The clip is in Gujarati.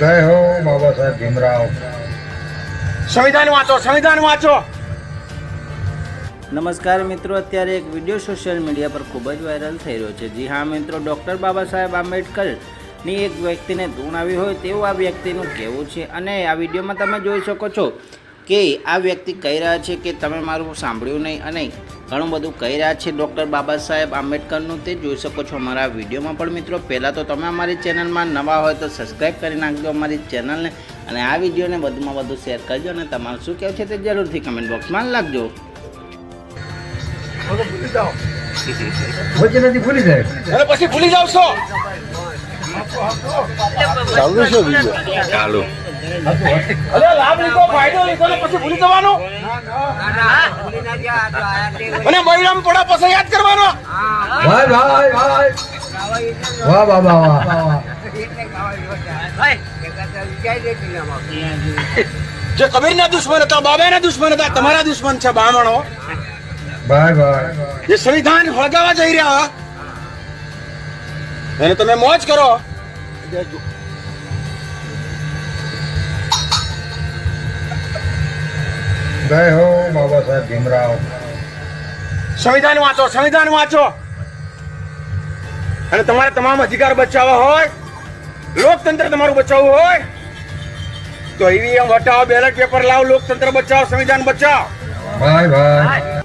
જય હો બાબા સાહેબ ભીમરાવ. સંવિધાન વાંચો સંવિધાન વાંચો. નમસ્કાર મિત્રો અત્યારે એક વીડિયો સોશિયલ મીડિયા પર ખૂબ જ વાયરલ થઈ રહ્યો છે. જી હા મિત્રો ડૉક્ટર બાબા સાહેબ આંબેડકરની એક વ્યક્તિને ધૂણ આવી હોય તેવું આ વ્યક્તિનું કહેવું છે. અને આ વિડીયોમાં તમે જોઈ શકો છો કે આ વ્યક્તિ કહી રહ્યા છે કે તમે મારું સાંભળ્યું નહીં અને ઘણું બધું કહી રહ્યા છે ડૉક્ટર બાબા સાહેબ આંબેડકરનું તે જોઈ શકો છો અમારા વિડીયોમાં. પણ મિત્રો પહેલાં તો તમે અમારી ચેનલમાં નવા હોય તો સબસ્ક્રાઈબ કરી નાખજો અમારી ચેનલને અને આ વિડીયોને વધુમાં વધુ શેર કરજો અને તમારું શું કહેવું છે તે જરૂરથી કમેન્ટ બોક્સમાં લખજો. ભૂલી જાય. પછી ભૂલી જાવ છો? અરે લાભ લીધો ફાયદો લીધો ને પછી ભૂલી જવાનો? અને મહિલામાં પડા પછી યાદ કરવાનો? ભાઈ ભાઈ ભાઈ. વાહ બાબા વાહ જે કબીરના દુશ્મન હતા બાબાના દુશ્મન હતા તમારા દુશ્મન છે બ્રાહ્મણો ભાઈ ભાઈ. જે સંવિધાન ફળગાવા જઈ રહ્યા. એને તમે મોજ કરો. જય હો બાબા સાહેબ ભીમરાવ. સંવિધાન વાંચો સંવિધાન વાંચો. અને તમારે તમામ અધિકાર બચાવવા હોય લોકતંત્ર તમારું બચાવવું હોય તો ઈવીએમ હટાવો બેલેટ પેપર લાવો લોકતંત્ર બચાવો સંવિધાન બચાવો. ભાઈ ભાઈ